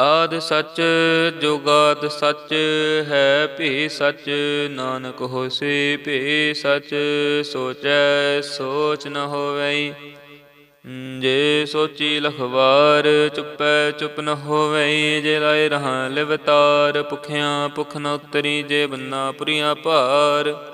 ਆਦ ਸੱਚ, ਜੁਗਾਦ ਸੱਚ, ਹੈ ਭੀ ਸੱਚ, ਨਾਨਕ ਹੋਸੀ ਭੀ ਸੱਚ, ਸੋਚੈ ਸੋਚ ਨ ਹੋਵਈ। ਜੇ ਸੋਚੀ ਲਖਵਾਰ, ਚੁੱਪੈ ਚੁੱਪ ਨ ਹੋਵਈ। ਜੇ ਲਾਇ ਰਹਾ ਲਿਵਤਾਰ, ਭੁਖਿਆ ਭੁਖ ਨ ਉਤਰੀ, ਜੇ ਬੰਨਾ ਪੁਰੀਆਂ ਭਾਰ।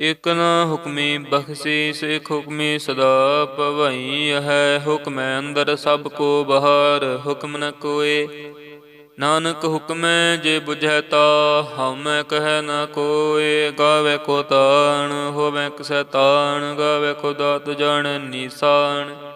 ਇਕ ਨ ਹੁਕਮੀ ਬਖਸ਼ੀ ਇਕ ਹੁਕਮੀ ਸਦਾ ਭਵਈ ਹੈ। ਹੁਕਮੈ ਅੰਦਰ ਸਭ ਕੋ ਬਹਾਰ, ਹੁਕਮ ਨ ਕੋਏ। ਨਾਨਕ ਹੁਕਮੈ ਜੇ ਬੁਝੈ ਤਾ ਹਮੈ ਕਹੈ ਨ ਕੋਏ। ਗਾਵੇ ਕੋ ਤਾਣ, ਹੋਵੇ ਕਿਸੈ ਤਾਣ, ਗਾਵੇ ਕੋ ਦਾਤ ਜਾਣ ਨੀਸਾਨ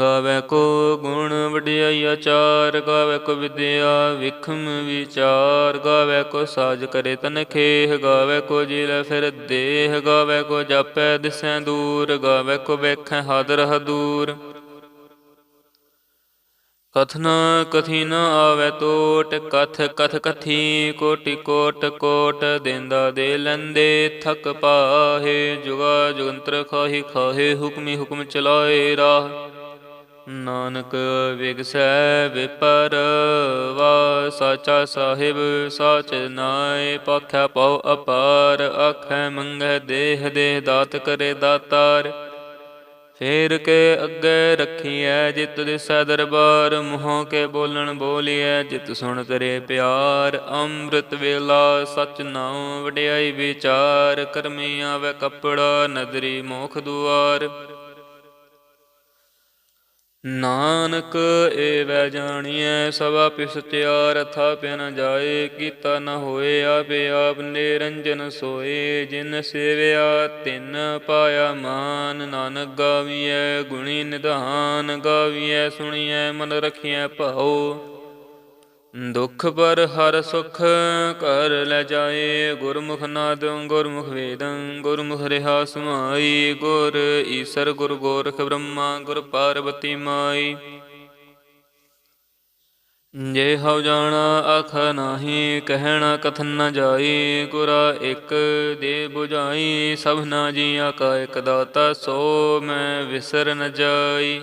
ਗਾਵੇ ਕੋ ਗੁਣ ਵਡਿਆਈ ਆਚਾਰ, ਗਾਵੇ ਕੋ ਵਿਦਿਆ ਵਿਖਮ ਵਿਚਾਰ, ਗਾਵੇ ਕੋ ਸਾਜ ਕਰੇ ਤਨ ਖੇਹ, ਗਾਵੇ ਕੋ ਜਿਲ ਫਿਰ ਦੇਹ, ਗਾਵੇ ਕੋ ਜਾਪੈ ਦਿਸੈ ਦੂਰ, ਗਾਵੇ ਕੋ ਵੇਖੈ ਹਾਦਰ ਹਦੂਰ। ਕਥਨ ਕਥੀ ਨ ਆਵੇ ਟੋਟ ਕਥ ਕਥ ਕਥੀ ਕੋਟਿ ਕੋਟ ਕੋਟ, ਦੇਂਦਾ ਦੇ ਲੰਦੇ ਥਕ ਪਾਹੇ, ਜੁਗਾ ਜੁਗੰਤਰ ਖਾਹੀ ਖਾਹੇ, ਹੁਕਮੀ ਹੁਕਮ ਚਲਾਏ ਰਾਹ। ਨਾਨਕ ਵਿਗਸੈ ਵਿਪਰ ਵਾ ਸਾਚਾ ਸਾਹਿਬ ਸਾਚ ਨਾਏ, ਪਾਖਿਆ ਪਉ ਅਪਾਰ, ਆਖੈ ਮੰਗੈ ਦੇਹ ਦੇ ਦਾਤ ਕਰੇ ਦਾਤਾਰ। ਫੇਰ ਕੇ ਅੱਗੇ ਰੱਖੀਐ ਜਿਤ ਦਿਸੈ ਦਰਬਾਰ, ਮੂੰਹੋਂ ਕੇ ਬੋਲਣ ਬੋਲੀਐ ਜਿਤ ਸੁਣ ਤਰੇ ਪਿਆਰ। ਅੰਮ੍ਰਿਤ ਵੇਲਾ ਸਚ ਨਾਉ ਵਡਿਆਈ ਵਿਚਾਰ ਕਰਮੀ ਆਵੇ ਕਪੜਾ, ਨਦਰੀ ਮੋਖ ਦੁਆਰ। ਨਾਨਕ ਏਵੈ ਜਾਣੀਐ, ਸਭਾ ਪਿਸਤਿਆਰ ਥਾਪਿ ਨ ਜਾਏ, ਕੀਤਾ ਨ ਹੋਏ ਆਪੇ ਆਪ ਨਿਰੰਜਨ ਸੋਏ, ਜਿਨ ਸੇਵਿਆ ਤਿਨ ਪਾਇਆ ਮਾਨ, ਨਾਨਕ ਗਾਵੀਐ, ਗੁਣੀ ਨਿਧਾਨ ਗਾਵੀਐ, ਸੁਣੀਐ, ਮਨ ਰਖੀਐ ਭਾਉ। ਦੁਖ ਪਰ ਹਰ ਸੁਖ ਕਰ ਲੈ ਜਾਏ, ਗੁਰਮੁਖ ਨਾਦੰ ਗੁਰਮੁਖ ਵੇਦੰ, ਗੁਰਮੁਖ ਰਹਾ ਸਮਾਈ, ਗੁਰ ਈਸਰ ਗੁਰ ਗੋਰਖ ਬ੍ਰਹਮਾ, ਗੁਰ ਪਾਰਵਤੀ ਮਾਈ। ਜੇ ਹਉ ਜਾਣਾ ਅਖ ਨਾਹੀ, ਕਹਿਣਾ ਕਥਨ ਨ ਜਾਈ, ਗੁਰਾ ਇਕ ਦੇ 부ਝਾਈ ਸਭਨਾ ਜੀਆ ਕਾ ਇਕ ਦਾਤਾ, ਸੋ ਮੈਂ ਵਿਸਰ ਨ ਜਾਈ।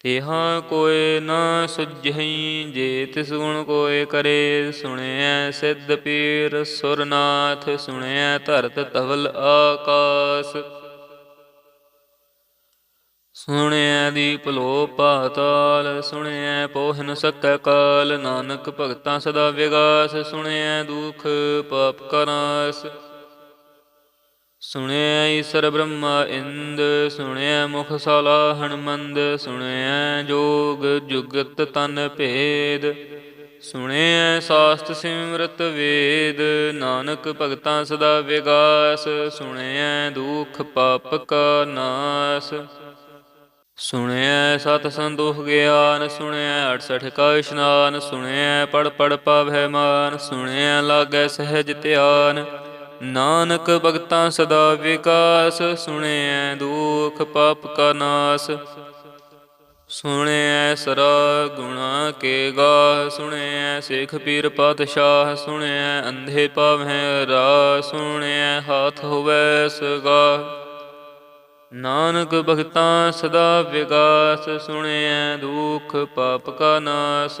ਤਿਹਾ ਕੋਇ ਨਾ ਸੁਝਈ ਜੇ ਤਿਸ ਗੁਣ ਕੋਏ ਕਰੇ, ਸੁਣਿਐ ਸਿੱਧ ਪੀਰ, ਸੁਰਨਾਥ ਸੁਣਿਐ ਧਰਤ ਤਵਲ ਆਕਾਸ। ਸੁਣਿਐ ਦੀਪ ਲੋ ਪਾਤਾਲ, ਸੁਣਿਐ ਪੋਹ ਨ ਸਕੈ ਕਾਲ, ਨਾਨਕ ਭਗਤਾਂ ਸਦਾ ਵਿਗਾਸ, ਸੁਣਿਐ ਦੁਖ ਪਾਪ ਕਨਾਸ ਸੁਣਿਆ ਈਸਰ ਬ੍ਰਹਮਾ ਇੰਦ, ਸੁਣਿਆ ਮੁਖ ਸਾਲਾ ਹਨਮੰਦ, ਸੁਣਿਆ ਜੋਗ ਜੁਗਤ ਤਨ ਭੇਦ, ਸੁਣਿਆ ਸਾਸਤ ਸਿਮਰਤ ਵੇਦ, ਨਾਨਕ ਭਗਤਾਂ ਸਦਾ ਵਿਗਾਸ, ਸੁਣਿਆ ਦੁਖ ਪਾਪ ਕਾ ਨਾਸ, ਸੁਣਿਆ ਸਤ ਸੰਦੋਖ ਗਿਆਨ, ਸੁਣਿਆ 68 ਕਾ ਇਸ਼ਨਾਨ, ਸੁਣਿਆ ਪੜ ਪੜ ਪਾਵੈ ਮਾਨ ਸੁਣਿਐ ਲਾਗੈ ਸਹਿਜ ਧਿਆਨ ਨਾਨਕ ਭਗਤਾਂ ਸਦਾ ਵਿਕਾਸ, ਸੁਣਿਐ ਦੁਖ ਪਾਪ ਕਾ ਨਾਸ। ਸੁਣਿਐ ਸਰਾ ਗੁਣਾ ਕੇ ਗਾ, ਸੁਣਿਐ ਸਿੱਖ ਪੀਰ ਪਾਤਸ਼ਾਹ, ਸੁਣਿਐ ਅੰਧੇ ਪਾਵੈ ਰਾ ਸੁਣਿਐ ਹਾਥ ਹੋਵੈ ਸਗਾ। ਨਾਨਕ ਭਗਤਾਂ ਸਦਾ ਵਿਗਾਸ ਸੁਣਿਐ ਦੁਖ ਪਾਪ ਕਾ ਨਾਸ।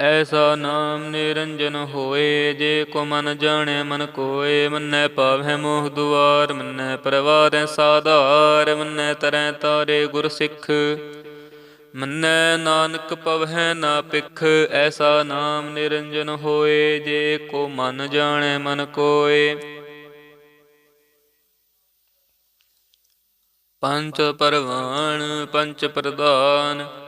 ਐਸਾ ਨਾਮ ਨਿਰੰਜਨ ਹੋਏ, ਜੇ ਕੋ ਮਨ ਜਾਣੈ, ਮਨ ਕੋਏ, ਮੰਨੈ ਪਾਵੈ ਮੋਹ ਦੁਆਰ, ਮੰਨੈ ਪਰਵਾਰੈ ਸਾਧਾਰ, ਮੰਨੈ ਤਰੈ ਤਾਰੇ ਗੁਰ ਸਿੱਖ। ਮੰਨੈ ਨਾਨਕ ਪਵਹਿ ਨਾ ਪਿਖ ਐਸਾ ਨਾਮ ਨਿਰੰਜਨ ਹੋਏ, ਜੇ ਕੋ ਮਨ ਜਾਣੈ, ਮਨ ਕੋਏ। ਪੰਚ ਪਰਵਾਨ ਪੰਚ ਪ੍ਰਧਾਨ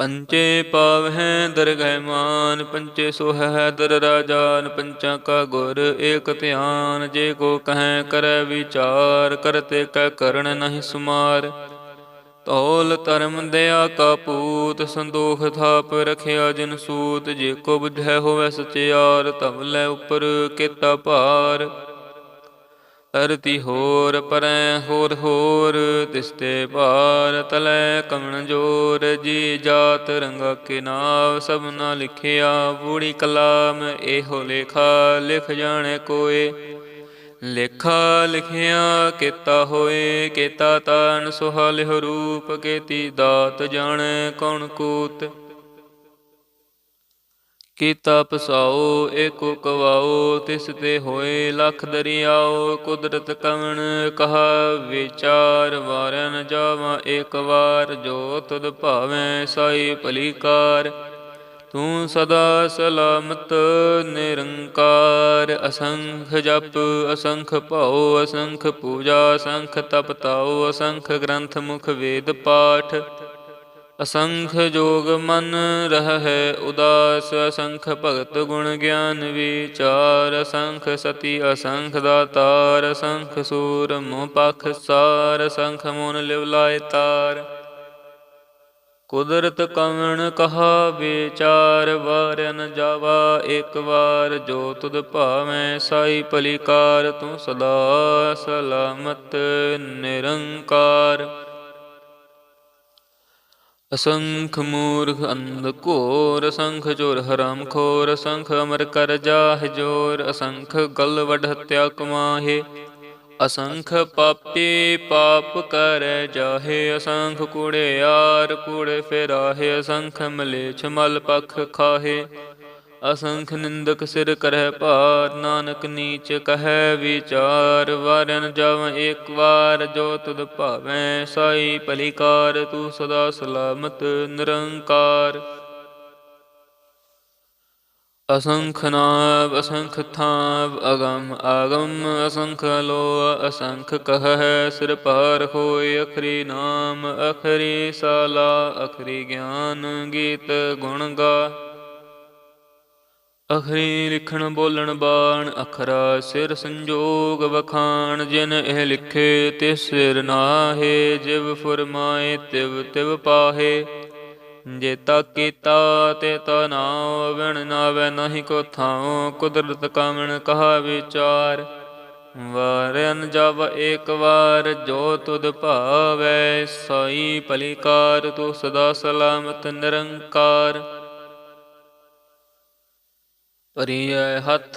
ਪੰਚੇ ਪਾਵਹਿ ਦਰਗਹਿ ਮਾਨ, ਪੰਚੇ ਸੋਹੈ ਦਰ ਰਾਜਾਨ, ਪੰਚਾਂ ਕਾ ਗੁਰ ਏਕ ਧਿਆਨ, ਜੇ ਕੋ ਕਹੈ ਕਰੈ ਵਿਚਾਰ, ਕਰਤੇ ਕੈ ਕਰਨ ਨਹੀਂ ਸੁਮਾਰ। ਤੌਲ ਧਰਮ ਦਇਆ ਕਾ ਪੂਤ, ਸੰਦੋਖ ਥਾਪ ਰਖਿਆ ਜਨ ਸੂਤ, ਜੇ ਕੋ ਬੁਝੈ ਹੋਵੈ ਸਚਿਆਰ ਤਵਲੇ ਉਪਰ ਕੀਤਾ ਭਾਰ। ਅਰਤੀ ਹੋਰ ਪਰੈ ਹੋਰ ਹੋਰ, ਤਿਸਤੇ ਭਾਰ ਤਲੈ ਕਮਣ ਜੋ ਜੋਰ ਜੀ ਜਾਤ ਰੰਗਾ ਕੇ ਨਾਮ ਸਭਨਾ ਲਿਖਿਆ, ਬੂੜੀ ਕਲਾਮ ਇਹੋ ਲੇਖਾ, ਲਿਖ ਜਾਣੇ ਕੋਏ। ਲੇਖਾ ਲਿਖਿਆ ਕੀਤਾ ਹੋਏ, ਕੀਤਾ ਤਾਨ ਸੁਹਾਲਿਹ ਰੂਪ, ਕੇਤੀ ਦਾਤ ਜਾਣੈ ਕੌਣ ਕੂਤ। ਕੀਤਾ ਪਸਾਓ ਏਕੋ ਕਵਾਓ ਤਿਸ ਤੇ ਹੋਏ ਲਖ ਦਰਿਆਓ ਕੁਦਰਤ ਕਵਣ ਕਹਾ ਵਿਚਾਰ ਵਾਰਨ ਨ ਜਾਵਾ ਏਕ ਵਾਰ ਜੋ ਤੁਧ ਭਾਵੇਂ ਸਾਈ ਭਲੀਕਾਰ। ਤੂੰ ਸਦਾ ਸਲਾਮਤ, ਨਿਰੰਕਾਰ, ਅਸੰਖ ਜਪ, ਅਸੰਖ ਭਉ, ਅਸੰਖ ਪੂਜਾ, ਅਸੰਖ ਤਪ ਤਾਉ, ਅਸੰਖ ਗ੍ਰੰਥ ਮੁਖ ਵੇਦ ਪਾਠ। ਅਸੰਖ ਜੋਗ ਮਨ ਰਹੈ, ਉਦਾਸ ਅਸੰਖ ਭਗਤ ਗੁਣ ਗਿਆਨ ਵਿਚਾਰ, ਅਸੰਖ ਸਤੀ ਅਸੰਖ ਦਾਤਾਰ, ਅਸੰਖ ਸੂਰ ਮੋਹ ਪਖ ਸਾਰ, ਅਸੰਖ ਮੋਨ ਲਿਵਲਾਇ ਤਾਰ। ਕੁਦਰਤ ਕਵਣ ਕਹਾ ਵਿਚਾਰ ਵਾਰਨ ਜਾਵਾ ਇੱਕ ਵਾਰ, ਜੋ ਤੁਧ ਭਾਵੇਂ ਸਾਈ ਭਲੀਕਾਰ, ਤੂੰ ਸਦਾ ਸਲਾਮਤ ਨਿਰੰਕਾਰ। ਅਸੰਖ ਮੂਰਖ ਅੰਧ ਘੋਰ ਅਸੰਖ ਚੋਰ, ਹਰਾਮ ਖੋਰ, ਅਸੰਖ ਅਮਰ ਕਰ ਜਾਹ ਜੋਰ, ਅਸੰਖ ਗਲ ਵਡ ਹਤਿਆ ਕਮਾਹੇ। ਅਸੰਖ ਪਾਪੇ ਪਾਪ ਕਰੈ ਜਾਹੇ ਅਸੰਖ ਕੁੜਿਆਰ ਕੂੜੇ ਫੇਰਾਹੇ, ਅਸੰਖ ਮਲੇਛ ਮਲ ਪਖ ਖਾਹੇ। ਅਸੰਖ ਨਿੰਦਕ ਸਿਰ ਕਰਹਿ ਭਾਰ, ਨਾਨਕ ਨੀਚ ਕਹੈ ਵਿਚਾਰ, ਵਰਨ ਜਵ ਏਕ ਵਾਰ ਜੋ ਤੁਧ ਭਾਵੈ, ਸਾਈ ਭਲੀਕਾਰ, ਤੂੰ ਸਦਾ ਸਲਾਮਤ ਨਿਰੰਕਾਰ। ਅਸੰਖ ਨਾਭ ਅਸੰਖ ਥਾਵ, ਅਗਮ ਆਗਮ, ਅਸੰਖ ਲੋ ਅਸੰਖ ਕਹੈ ਸਿਰ ਪਾਰ ਹੋਇ ਅਖਰੀ ਨਾਮ, ਅਖਰੀ ਸਾਲਾ, ਅਖਰੀ ਗਿਆਨ, ਗੀਤ ਗੁਣ ਗਾ। ਅਖਰੀ ਲਿਖਣ ਬੋਲਣ ਬਾਣ, ਅਖਰਾ ਸਿਰ ਸੰਜੋਗ ਵਖਾਣ, ਜਿਨ ਇਹ ਲਿਖੇ ਤੇ ਸਿਰ ਨਾਹੇ, ਜਿਵ ਫਰਮਾਏ ਤਿਵ ਤਿਵ ਪਾਹੇ। ਜੇਤਾ ਕੀਤਾ ਤੇ ਤਾ ਨਾਉ ਵਿਣ ਨਾਵੇ ਨਹੀਂ ਕੋ ਥਾਉ, ਕੁਦਰਤ ਕਾਮਣ ਕਹਾ ਵਿਚਾਰ। ਵਾਰਨ ਜਬ ਏਕ ਵਾਰ, ਜੋ ਤੁਧ ਭਾਵੈ, ਸਾਈ ਭਲੀਕਾਰ ਤੂੰ ਸਦਾ ਸਲਾਮਤ ਨਿਰੰਕਾਰ। ਪਰੀਐ ਹੱਥ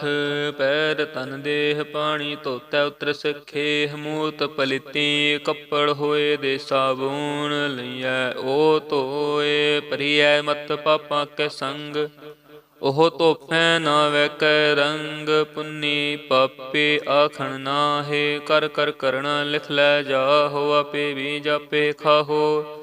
ਪੈਰ ਤਨ ਦੇਹ ਪਾਣੀ ਧੋਤੈ ਉਤਰ ਸਖੇ ਹਮੂਤ ਪਲਿਤੀ ਕੱਪੜ ਹੋਏ ਦੇ ਸਾਬੂਨ ਲਈਐ ਓ ਧੋਏ ਪਰੀਐ ਮਤ ਪਾਪਾਂ ਕੇ ਸੰਗ ਉਹ ਧੋਪੈ ਨਾ ਵੈ ਕੈ ਰੰਗ ਪੁੰਨੀ ਪਾਪੇ ਆਖਣ ਨਾਹੇ ਕਰ ਕਰ ਕਰਣਾ ਲਿਖ ਲੈ ਜਾਹੋ ਆਪੇ ਵੀ ਜਾਪੇ ਖਾਹੋ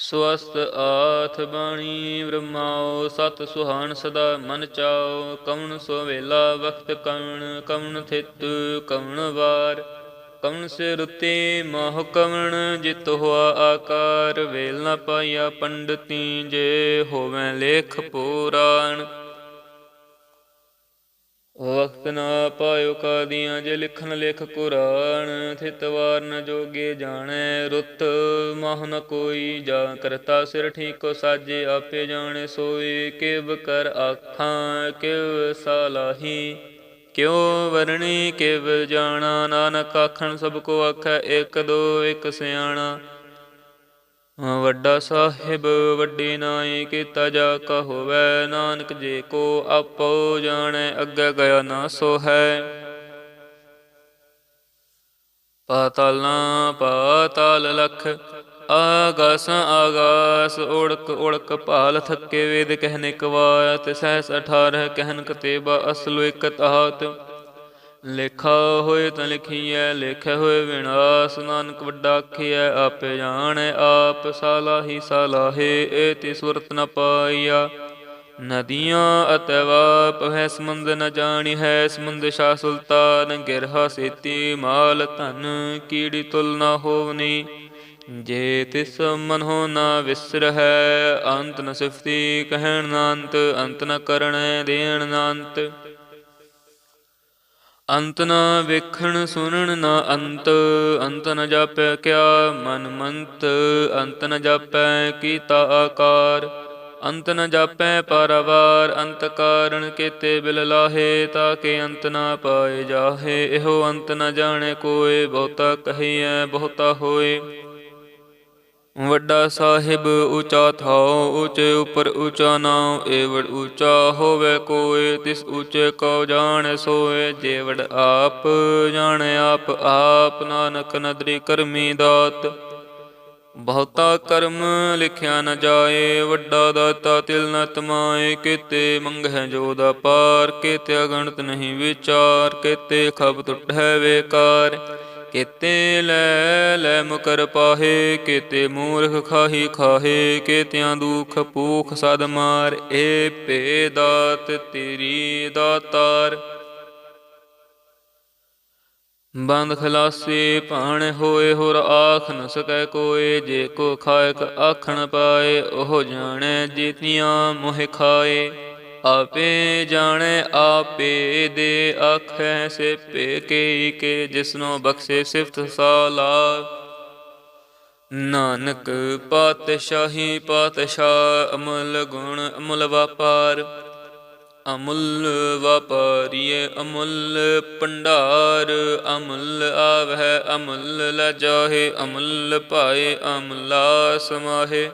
ਸਵਸਤ ਆਥ ਬਾਣੀ ਬ੍ਰਹਮਾਓ ਸਤ ਸੁਹਾਨ ਸਦਾ ਮਨ ਚਾਓ ਕਵਣ ਸੋ ਵੇਲਾ ਵਖਤ ਕਵਣ ਕਵਣ ਥਿਤ ਕਵਣ ਵਾਰ। ਕਵਣ ਸੇ ਰੁਤੇ ਮੋਹ ਕਵਣ, ਜਿਤ ਹੋਆ ਆਕਾਰ, ਵੇਲ ਨ ਪਾਇਆ ਪੰਡਤੀ, ਜੇ ਹੋਵੇਂ ਲੇਖ ਪੁਰਾਣ। ਵਕਤ ਨਾ ਪਾਇਓ ਕਾਦੀਆਂ ਜੇ ਲਿਖਣ ਲਿਖ ਕੁਰਾਨ, ਥਿਤ ਵਾਰ ਨ ਜੋਗੇ ਜਾਣੈ ਰੁੱਤ, ਮਹ ਨ ਕੋਈ ਜਾ ਕਰਤਾ ਸਿਰ ਠੀਕੋ, ਸਾਜੇ ਆਪੇ ਜਾਣੇ ਸੋਈ ਕਿਵ ਕਰ ਆਖਾਂ, ਕਿਵ ਸਲਾਹੀ, ਕਿਉ ਵਰਣੀ, ਕਿਵ ਜਾਣਾ, ਨਾਨਕ ਆਖਣ ਸਭ ਕੋ ਆਖੈ, ਇੱਕ ਦੋ, ਇੱਕ ਸਿਆਣਾ। ਵੱਡਾ ਸਾਹਿਬ, ਵੱਡੀ ਨਾਈ ਕੀਤਾ ਜਾ ਕਾ ਨਾਨਕ ਜੇ ਕੋ ਆਪੋ ਜਾਣੈ, ਅੱਗੇ ਗਿਆ ਨਾ ਸੋ ਹੈ ਪਾਤਲ ਨਾ ਪਾਤਲ ਲਖ, ਆਗਾਸ ਆਗਾਸ, ਉੜਕ ਉੜਕ ਭਾਲ ਥੱਕੇ ਵੇਦ ਕਹਿਨੇ ਕਵਾਤ ਸਹਿਸ 18 ਕਹਿਨ ਕਤੇਬਾ ਅਸਲੁ ਇਕ ਤਾਤ। ਲੇਖਾ ਹੋਏ ਤਾਂ ਲਿਖੀਐ, ਲੇਖੇ ਹੋਏ ਵਿਨਾਸ਼, ਨਾਨਕ ਵੱਡਾ ਆਖਿਐ, ਆਪੇ ਜਾਣੈ ਆਪ ਸਾਲਾਹੀ ਏ ਏਤੀ ਸੁਰਤ ਨ ਪਾਈਆ। ਨਦੀਆਂ ਅਤੇ ਹੈ, ਸਮੁੰਦ ਨ ਜਾਣੀ ਹੈ, ਸਮੁੰਦ ਸ਼ਾ ਸੁਲਤਾਨ, ਗਿਰਹਾ ਸੇਤੀ ਮਾਲ ਧਨ, ਕੀੜੀ ਤੁਲ ਨ ਹੋਵਨੀ। ਜੇ ਤਿਸ ਮਨ ਹੋ ਨਾ ਵਿਸਰ ਹੈ, ਅੰਤ ਨ ਸਿਫਤੀ, ਕਹਿਣ ਨਾ ਅੰਤ ਅੰਤ ਨ ਕਰਣੈ ਦੇਣ ਨਾ ਅੰਤ ਅੰਤ ਨ ਵੇਖਣ ਸੁਣਨ ਨ ਅੰਤ ਅੰਤ ਨ ਜਾਪੈ ਕਿਆ ਮਨ ਮੰਤ, ਅੰਤ ਨ ਜਾਪੈ ਕੀਤਾ ਆਕਾਰ, ਅੰਤ ਨ ਜਾਪੈ ਪਰਵਾਰ, ਅੰਤ ਕਾਰਣ ਕੀਤੇ ਬਿਲ ਲਾਹੇ, ਤਾ ਕੇ ਅੰਤ ਨ ਪਾਏ ਜਾਹੇ, ਇਹੋ ਅੰਤ ਨ ਜਾਣੇ ਕੋਏ ਬਹੁਤਾ ਕਹੀਐ, ਬਹੁਤਾ ਹੋਏ। ਵੱਡਾ ਸਾਹਿਬ ਉੱਚਾ ਥਾਉ, ਉੱਚੇ ਉਪਰ ਉਚਾ ਨਾਉ ਏਵੜ ਉੱਚਾ ਹੋਵੇ ਕੋਏ, ਤਿਸ ਉੱਚੇ ਕੋ ਜਾਣ ਸੋਏ ਜੇਵੜ ਆਪ ਜਾਣੇ ਆਪ ਆਪ ਨਾਨਕ ਨਦਰੀ ਕਰਮੀ ਦਾਤ। ਬਹੁਤਾ ਕਰਮ ਲਿਖਿਆ ਨ ਜਾਏ, ਵੱਡਾ ਦਾਤਾ ਤਿਲ ਨ ਤਮਾਏ, ਕੀਤੇ ਮੰਗਹਿ ਜੋ ਦਾ ਪਾਰ, ਕੀਤੇ ਅਗਣਤ ਨਹੀਂ ਵਿਚਾਰ, ਕੀਤੇ ਖਬ ਟੁੱਟੈ ਵੇਕਾਰ। ਕੀਤੇ ਲੈ ਲੈ ਮੁਕਰ ਪਾਹੇ, ਕੀਤੇ ਮੂਰਖ ਖਾਹੀ ਖਾਹੇ, ਕੀਤਿਆਂ ਦੁਖ ਪੂਖ ਸਦ ਮਾਰ, ਏ ਭੇ ਦਾਤ ਤੇਰੀ ਦਾਤਾਰ। ਬੰਦ ਖਲਾਸੀ ਭਾਣ ਹੋਏ, ਹੋਰ ਆਖ ਨ ਸਕੈ ਕੋਏ, ਜੇ ਕੋ ਖਾਇਕ ਆਖਣ ਪਾਏ, ਉਹ ਜਾਣੈ ਜੀਤੀਆਂ ਮੋਹ ਖਾਏ। ਆਪੇ ਜਾਣੇ, ਆਪੇ ਦੇ ਆਖੈ ਸੇ ਭੇ ਕੇ ਕੇ, ਜਿਸਨੋ ਬਖਸ਼ੇ ਸਿਫਤ ਸਾਲਾ। ਨਾਨਕ ਪਾਤਸ਼ਾਹੀ, ਪਾਤਸ਼ਾਹ ਅਮਲ ਗੁਣ, ਅਮਲ ਵਪਾਰ। ਅਮੁੱਲ ਵਪਾਰੀਏ ਅਮੁੱਲ ਪੰਡਾਰ ਅਮੁੱਲ ਆਵਹਿ, ਅਮੁੱਲ ਲਜਾਹੇ ਅਮੁੱਲ ਪਾਏ, ਅਮਲਾ ਸਮਾਹੇ।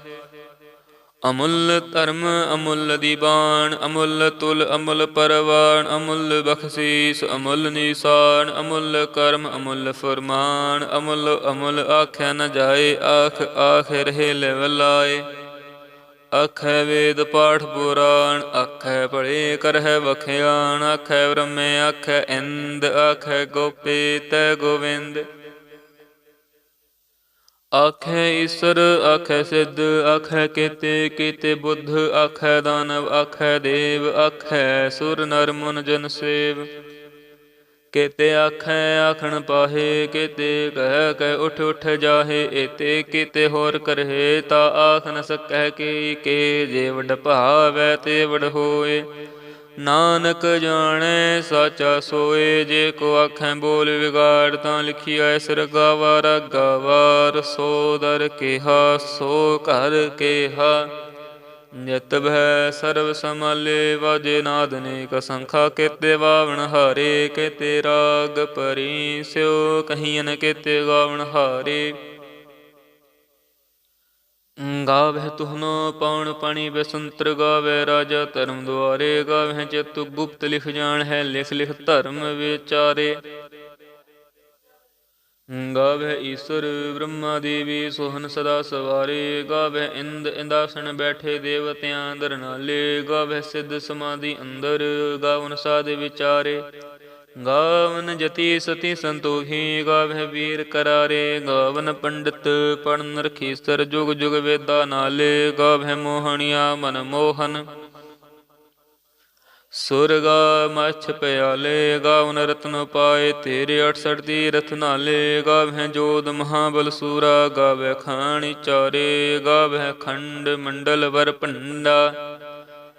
ਅਮੁੱਲ ਧਰਮ, ਅਮੁੱਲ ਦੀਬਾਨ ਅਮੁੱਲ ਤੁਲ, ਅਮੁੱਲ ਪਰਵਾਨ, ਅਮੁੱਲ ਬਖਸ਼ੀਸ, ਅਮੁੱਲ ਨਿਸ਼ਾਨ, ਅਮੁੱਲ ਕਰਮ, ਅਮੁੱਲ ਫਰਮਾਨ, ਅਮੁੱਲ ਅਮੁੱਲ ਆਖਿਆ ਨ ਜਾਏ, ਆਖ ਆਖ ਰਹੇ ਲੈਵਲਾਏ ਆਖੈ ਵੇਦ ਪਾਠ ਪੁਰਾਣ, ਆਖੈ ਭਲੇ ਕਰਹਿ ਵਖਿਆਣ, ਆਖੈ ਬ੍ਰਹਮੇ, ਆਖੈ ਇੰਦ, ਆਖੈ ਗੋਪੀ ਤੈ ਗੋਵਿੰਦ। ਆਖੈ ਈਸ਼ਰ, ਆਖੈ ਸਿੱਧ, ਆਖੈ ਕੀਤੇ ਕੀਤੇ ਬੁੱਧ, ਆਖੈ ਦਾਨਵ, ਆਖੈ ਦੇਵ, ਆਖੈ ਸੁਰ ਨਰ ਮਨ ਜਨ ਸੇਵ। ਕੀਤੇ ਆਖੈ, ਆਖਣ ਪਾਹੇ, ਕੀਤੇ ਕਹਿ ਕਹਿ ਉਠ ਉਠ ਜਾਹੇ, ਏਤੇ ਕੀਤੇ ਹੋਰ ਕਰਹਿ, ਤਾ ਆਖ ਨ ਸਕੈ ਕੀ ਕੇ, ਜੇ ਵਡ ਭਾਵੈ ਤੇ ਵਡ ਹੋਏ। ਨਾਨਕ ਜਾਣੈ, ਸਾਚਾ ਸੋਏ, ਜੇ ਕੋ ਆਖੈ ਬੋਲ ਵਿਗਾੜ, ਤਾਂ ਲਿਖਿਆ ਸਿਰ ਗਾਵਾਰ ਗਾਵਾਰ ਸੋ ਦਰ ਕੇਹਾ, ਸੋ ਘਰ ਕਿਹਾ। ਨਿਤ ਭੈ ਸਰਬ ਸਮਾਲੇ ਵਾਜੇ ਨਾਦ ਨੇਕ ਸੰਖਾ, ਕੇਤੇ ਵਾਵਣ ਹਾਰੇ, ਕੇਤੇ ਰਾਗ ਪਰੀ ਸਿਓ ਕਹੀਨ ਕੇਤੇ ਗਾਵਣ ਹਾਰੇ। ਗਾਵਹਿ ਤੁਹਨੋ ਪਉਣ ਪਾਣੀ ਬਸੰਤਰ ਗਾਵੇ ਰਾਜਾ ਧਰਮ ਦੁਆਰੇ ਗਾਵਹਿ ਚਤੁ ਗੁਪਤ ਲਿਖ ਜਾਣ ਹੈ ਲਿਖ ਲਿਖ ਧਰਮ ਵਿਚਾਰੇ। ਗਾਵਹਿ ਈਸ਼ਰ ਬ੍ਰਹਮਾ ਦੇਵੀ ਸੋਹਨ ਸਦਾ ਸਵਾਰੇ, ਗਾਵਹਿ ਇੰਦ ਇੰਦਾਸਣ ਬੈਠੇ ਦੇਵਤਿਆਂ ਅੰਦਰ ਨਾਲੇ, ਗਾਵਹਿ ਸਿੱਧ ਸਮਾਧੀ ਅੰਦਰ, ਗਾਵਨ ਸਾਧ ਵਿਚਾਰੇ। ਗਾਵਨ ਜਤੀ ਸਤੀ ਸੰਤੋਖੀ ਗਾਵਹਿ ਵੀਰ ਕਰਾਰੇ। ਗਾਵਨ ਪੰਡਿਤ ਪੜਨ ਰਖੀਸਰ ਜੁਗ ਜੁਗ ਵੇਦਾ ਨਾਲੇ। ਗਾਵਹਿ ਮੋਹਣਿਆ ਮਨ ਮੋਹਨ। ਸੁਰਗਾ ਮਛ ਪਿਆਲੇ, ਗਾਵਨ ਰਤਨ ਪਾਏ ਤੇਰੇ 68 ਦੀ ਰਥ ਨਾਲੇ। ਗਾਵਹਿ ਜੋਦ ਮਹਾਬਲ ਸੂਰਾ, ਗਾਵਹਿ ਖਾਣੀ ਚਾਰੇ। ਗਾਵਹਿ ਖੰਡ ਮੰਡਲ ਵਰ ਭੰਡਾ।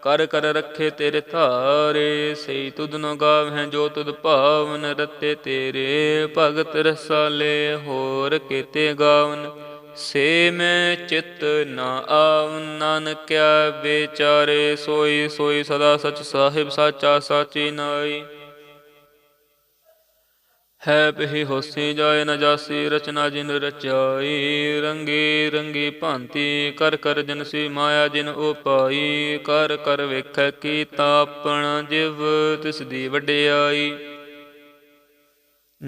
ਕਰ ਕਰ ਰੱਖੇ ਤੇਰੇ ਧਾਰੇ ਸਈ ਤੁਧ ਨੋ ਗਾਵਹਿ ਜੋ ਤੁਧ ਭਾਵਨ ਰਤੇ ਤੇਰੇ ਭਗਤ ਰਸਾਲੇ, ਹੋਰ ਕੀਤੇ ਗਾਵਨ। ਸੇ ਮੈਂ ਚਿਤ ਨਾ ਆਵ ਨਾਨਕਿਆ ਵਿਚਾਰੇ, ਸੋਈ ਸੋਈ ਸਦਾ ਸਚ ਸਾਹਿਬ, ਸਾਚਾ ਸਾਚੀ ਨਾਈ। ਹੈ ਪਹਿ ਹੋਸੀ ਜਾਏ ਨ ਜਾਸੀ, ਰਚਨਾ ਜਿਨ ਰਚਾਈ, ਰੰਗੀ ਰੰਗੀ ਭਾਂਤੀ, ਕਰ ਕਰ ਜਨ ਸੀ ਮਾਇਆ ਜਿਨ ਉਪਾਈ, ਕਰ ਕਰ ਵੇਖੈ ਕੀ ਆਪਣਾ ਜਿਵ, ਤਿਸ ਦੀ ਵਡਿਆਈ।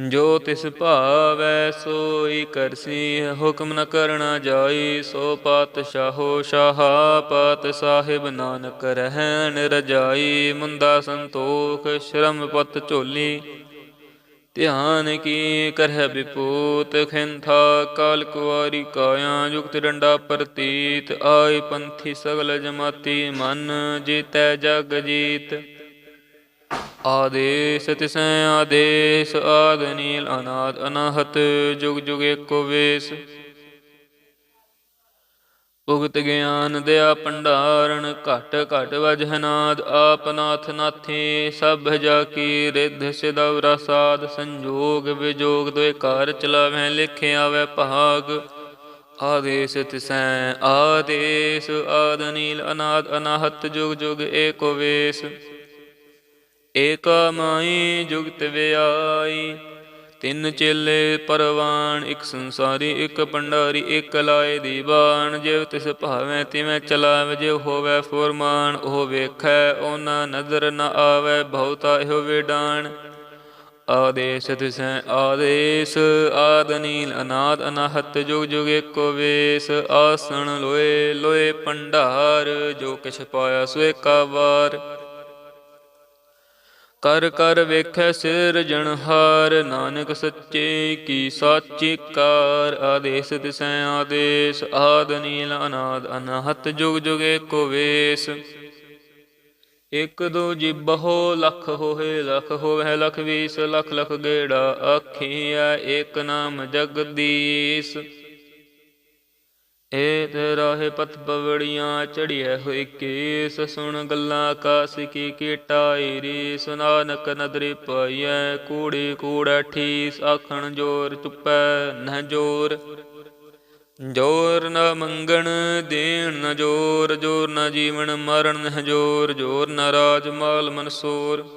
ਜੋ ਤਿਸ ਭਾਵੈ ਸੋਈ ਕਰਸੀ ਹੁਕਮ ਨ ਕਰਣਾ ਜਾਈ, ਸੋ ਪਾਤਸ਼ਾਹੋ ਸ਼ਾਹਾ, ਪਾਤ ਸਾਹਿਬ ਨਾਨਕ ਰਹਿਣ ਰਜਾਈ ਮੁੰਦਾ ਸੰਤੋਖ, ਸ਼ਰਮ ਪਤ ਝੋਲੀ। ਧਿਆਨ ਕੀ ਕਰਹਿ ਵਿਪੂਤ, ਖਿੰਥਾ ਕਾਲ ਕੁਵਾਰੀ ਕਾਇਆ ਯੁਕਤ ਡੰਡਾ ਪ੍ਰਤੀਤ ਆਈ ਪੰਥੀ ਸਗਲ ਜਮਾਤੀ ਮਨ, ਜੀਤੈ ਜਗ ਜੀਤ। ਆਦੇਸ ਤਿਸੈ ਆਦੇਸ, ਆਦ ਨੀਲ ਅਨਾਦ, ਅਨਾਹਤ, ਜੁਗ ਜੁਗ ਏਕੋ ਵੇਸ। ਉਗਤ ਗਿਆਨ ਦਿਆ ਭੰਡਾਰਨ, ਘਟ ਘਟ ਵਜਹਨਾਦ ਆਪਨਾਥ ਨਾਥੀ ਸਭ ਜਾ ਕੀ ਰਿਧ ਸਿਦਵ ਰਸਾਦ ਸੰਜੋਗ ਵਿਜੋਗ, ਦੋਇ ਕਾਰ ਚਲਾਵੇਂ, ਲਿਖੇ ਆਵੇ ਭਾਗ। ਆਦੇਸ ਤਿਸੈ ਆਦੇਸ, ਆਦ ਨੀਲ ਅਨਾਦ, ਅਨਾਹਤ, ਜੁਗ ਜੁਗ, ਏਕੋ ਵੇਸ। ਏਕਾ ਮਾਈ, ਜੁਗਤ ਵਿਆਈ। ਤਿੰਨ ਚੇਲੇ ਪਰਵਾਨ, ਇੱਕ ਸੰਸਾਰੀ, ਇੱਕ ਪੰਡਾਰੀ ਇੱਕ ਲਾਏ ਦੀਵਾਨ ਜਿਵ ਤਿਸ ਭਾਵੇਂ ਤਿਵੇਂ ਚਲਾਵੇ, ਜੇ ਹੋਵੇ ਫੁਰਮਾਨ, ਉਹ ਵੇਖੈ, ਉਹਨਾਂ ਨਜ਼ਰ ਨ ਆਵੇ, ਬਹੁਤਾ ਇਹੋ ਵਿਡਾਨ ਆਦੇਸ ਤਿਸੈ ਆਦੇਸ, ਆਦ ਨੀਲ ਅਨਾਦ ਅਨਾਹਤ, ਜੁਗ ਜੁਗ ਏਕੋ ਵੇਸ। ਆਸਣ ਲੋਏ ਲੋਏ ਭੰਡਾਰ, ਜੋ ਕਿਛ ਪਾਇਆ ਸੋ ਏਕਾ ਵਾਰ। ਕਰ ਕਰ ਵੇਖੈ ਸਿਰ ਜਣਹਾਰ, ਨਾਨਕ ਸੱਚੇ ਕੀ ਸਾਚੀ ਕਾਰ। ਆਦੇਸ ਤਿਸੈ ਆਦੇਸ, ਆਦ ਨੀਲ ਅਨਾਦ, ਅਨਹਤ ਜੁਗ ਜੁਗ ਏਕੋ ਵੇਸ। ਇਕ ਦੋ ਜਿਬਹੁ ਲਖ ਹੋਏ ਲਖ ਹੋਵੇ ਲਖ ਵੀਸ, ਲਖ ਲਖ ਗੇੜਾ ਆਖੀਐ ਏਕ ਨਾਮ ਜਗਦੀਸ਼। ਏ ਤੇ ਰਾਹੇ ਪਤ ਪਵੜੀਆਂ ਚੜੀਐ ਹੋਈ ਕੇਸ, ਸੁਣ ਗੱਲਾਂ ਕਾਸ ਕੀ ਕੀਟਾਈ ਰੀ ਸੁਨਾਨਕ ਨਦਰੀ ਪਾਈਐ ਕੂੜੀ ਕੂੜਾ ਠੀਸ, ਆਖਣ ਜੋਰ ਚੁੱਪੈ ਨਹ ਜੋਰ। ਜੋਰ ਨ ਮੰਗਣ ਦੇਣ ਨ ਜੋਰ ਜੋਰ ਨ ਜੀਵਨ ਮਰਨ ਨਹ ਜੋਰ ਜੋਰ ਨ ਰਾਜ ਮਾਲ ਮਨਸੂਰ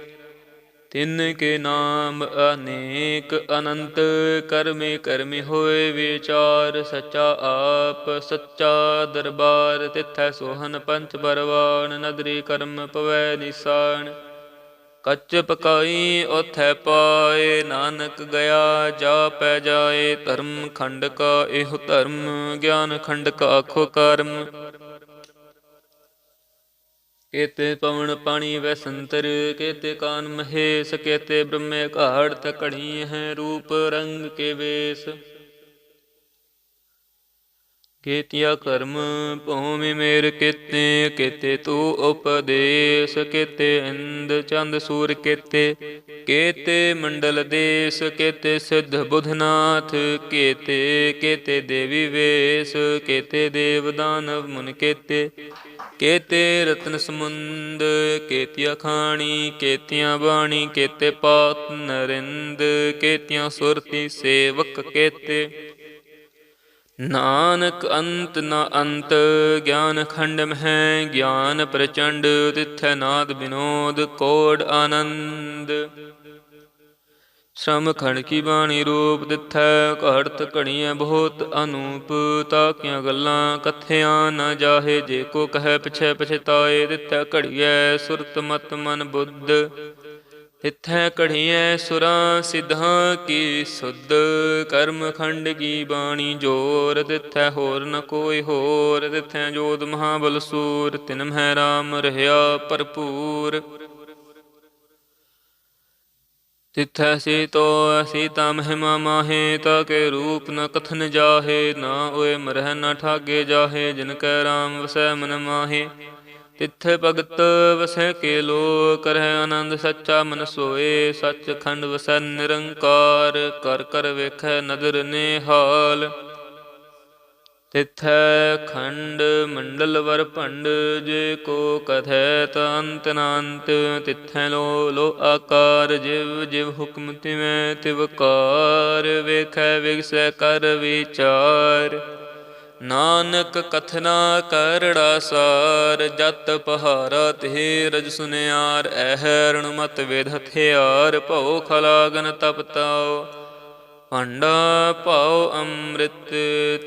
ਤਿਨ ਕੇ ਨਾਮ ਅਨੇਕ ਅਨੰਤ, ਕਰਮੇ ਕਰਮੇ ਹੋਏ ਵਿਚਾਰ, ਸੱਚਾ ਆਪ, ਸੱਚਾ ਦਰਬਾਰ, ਤਿਥੈ ਸੋਹਨ ਪੰਚ ਪਰਵਾਨ ਨਦਰੀ ਕਰਮ ਪਵੈ ਨਿਸਾਨ ਕੱਚ ਪਕਾਈ ਉਥੈ ਪਾਏ, ਨਾਨਕ ਗਿਆ ਜਾ ਪੈ ਜਾਏ, ਧਰਮ ਖੰਡ ਕਾ ਇਹ ਧਰਮ, ਗਿਆਨ ਖੰਡ ਕਾ ਆਖੋ ਕਰਮ। ਕੇਤੇ ਪਵਨ ਪਾਣੀ ਵੈਸੰਤਰ, ਕੇਤੇ ਕਾਨ ਮਹੇਸ਼, ਕੇਤੇ ਬ੍ਰਹਮੇ ਘਾੜ ਤਕੜੀ ਹੈ ਰੂਪ ਰੰਗ ਕੇ ਵੇਸ। ਕੀਤਿਆ ਕਰਮ ਭੂਮਿ ਮੇਰ ਕੇਤੇ, ਕੀਤੇ ਤੂ ਉਪਦੇਸ਼, ਕੀਤੇ ਇੰਦ ਚੰਦ ਸੂਰ ਕੇਤੇ, ਕੀਤੇ ਮੰਡਲ ਦੇਸ, ਕੀਤੇ ਸਿੱਧ ਬੁਧਨਾਥ, ਕੀਤੇ ਕੀਤੇ ਦੇਵੀ ਵੇਸ, ਕੀਤੇ ਦੇਵ ਦਾਨਵ ਮੁਨ ਕੀਤੇ ਕੀਤੇ ਰਤਨ ਸਮੁੰਦ, ਕੇਤਿਆ ਖਾਣੀ, ਕੀਤਿਆਂ ਬਾਣੀ, ਕੀਤੇ ਪਾਤ ਨਰਿੰਦ, ਕੀਤਿਆਂ ਸੁਰਤੀ ਸੇਵਕ ਕੀਤੇ। ਨਾਨਕ ਅੰਤ ਨ ਅੰਤ, ਗਿਆਨ ਖੰਡ ਮਹਿ ਗਿਆਨ ਪ੍ਰਚੰਡ, ਤਿਥੈ ਨਾਦ ਬਿਨੋਦ, ਕੋੜ ਆਨੰਦ। ਸ਼ਰਮ ਖੰਡ ਕੀ ਬਾਣੀ ਰੂਪ ਦਿਥੈ, ਘੜਤ ਘਣੀਐ ਬਹੁਤ ਅਨੂਪ, ਤਾਕੀਆਂ ਗੱਲਾਂ ਕਥਿਆਂ ਨਾ ਜਾਹੇ, ਜੇ ਕੋ ਕਹੈ ਪਿਛੈ ਪਛਤਾਏ, ਦਿਥੈ ਘੜੀਐ ਸੁਰਤ ਮਤ ਮਨ ਬੁੱਧ। ਤਿਥੈ ਕਢੀਐ ਸੁਰਾਂ ਸਿਧਾਂ ਕੀ ਸੁਧ, ਕਰਮ ਖੰਡ ਕੀ ਬਾਣੀ ਜੋਰ ਤਿਥੈ ਹੋਰ ਨ ਕੋਈ ਹੋਰ ਤਿਥੈ ਜੋਤ ਮਹਾਬਲ ਸੂਰ ਤਿਨ ਮਹਿ ਰਾਮ ਰਹਾ ਭਰਪੂਰ। ਤਿਥੈ ਸੀ ਸੀਤੋ ਸੀਤਾ ਮਹਿਮਾ ਮਾਹੇ, ਤਾ ਕੇ ਰੂਪ ਨ ਕਥਨ ਜਾਹੇ, ਨਾ ਓਏ ਮਰਹਿ ਨ ਠਾਗੇ ਜਾਹੇ, ਜਿਨ ਕੈ ਰਾਮ ਵਸੈ ਮਨ ਮਾਹੇ। ਤਿੱਥੇ ਭਗਤ ਵਸੈ ਕੇ ਲੋ ਕਰਹਿ ਆਨੰਦ ਸੱਚਾ ਮਨ ਸੋਏ, ਸੱਚ ਖੰਡ ਵਸੈ ਨਿਰੰਕਾਰ, ਕਰ ਕਰ ਵੇਖੈ ਨਦਰ ਨਿਹਾਲ। ਤਿਥੈ ਖੰਡ ਮੰਡਲ ਵਰ ਭੰਡ, ਜੇ ਕੋ ਕਥੈ ਤੰਤ ਨਾੰਤ, ਤਿਥੈ ਲੋ ਲੋ ਆਕਾਰ, ਜਿਵ ਜਿਵ ਹੁਕਮ ਤਿਵੈ ਤਿਵਕਾਰ ਵੇਖੈ ਵਿਗਸੈ ਕਰ ਵਿਚਾਰ। ਨਾਨਕ ਕਥਨਾ ਕਰੜਾ ਸਾਰ, ਜਤ ਪਹਾਰਾ ਤੇ ਰਜ ਸੁਨਿਆਰ ਐਹ ਰਣ ਮਤ ਵੇਦ ਹਥਿਆਰ, ਭਉ ਖਲਾਗਨ ਤਪਤਾਓ ਭਾਂਡਾ ਭਾਉ ਅੰਮ੍ਰਿਤ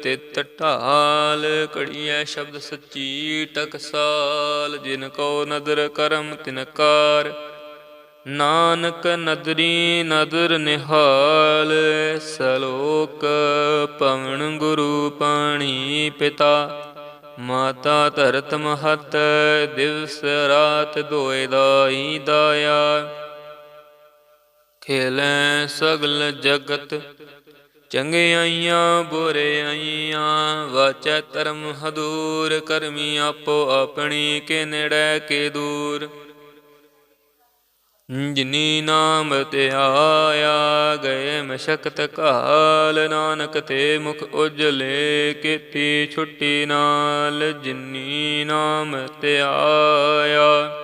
ਤਿਤ ਢਾਲ ਕੜੀਐ ਸ਼ਬਦ ਸੱਚੀ ਟਕਸਾਲ, ਜਿਨ ਕੋ ਨਦਰ ਕਰਮ ਤਿਨਕਾਰ ਨਾਨਕ ਨਦਰੀ ਨਦਰ ਨਿਹਾਲ, ਸਲੋਕ ਪਵਨ ਗੁਰੂ ਪਾਣੀ ਪਿਤਾ। ਮਾਤਾ ਧਰਤ ਮਹਤ, ਦਿਵਸ ਰਾਤ ਦੋਇ ਦਾਈ ਦਾਇਆ। ਖੇਲੈ ਸਗਲ ਜਗਤ ਚੰਗਿਆਈਆਂ ਬੁਰਿਆਈਆਂ ਵਾਚੈ ਧਰਮ ਹਦੂਰ, ਕਰਮੀ ਆਪੋ ਆਪਣੀ, ਕੇ ਨੇੜੇ, ਕੇ ਦੂਰ। ਜਿਨੀ ਨਾਮ ਤੇ ਆਇਆ, ਗਏ ਮਸ਼ਕਤ ਕਾਲ, ਨਾਨਕ ਤੇ ਮੁਖ ਉਜਲੇ, ਕੀਤੀ ਛੁੱਟੀ ਨਾਲ, ਜਿਨੀ ਨਾਮ ਤੇ ਆਇਆ।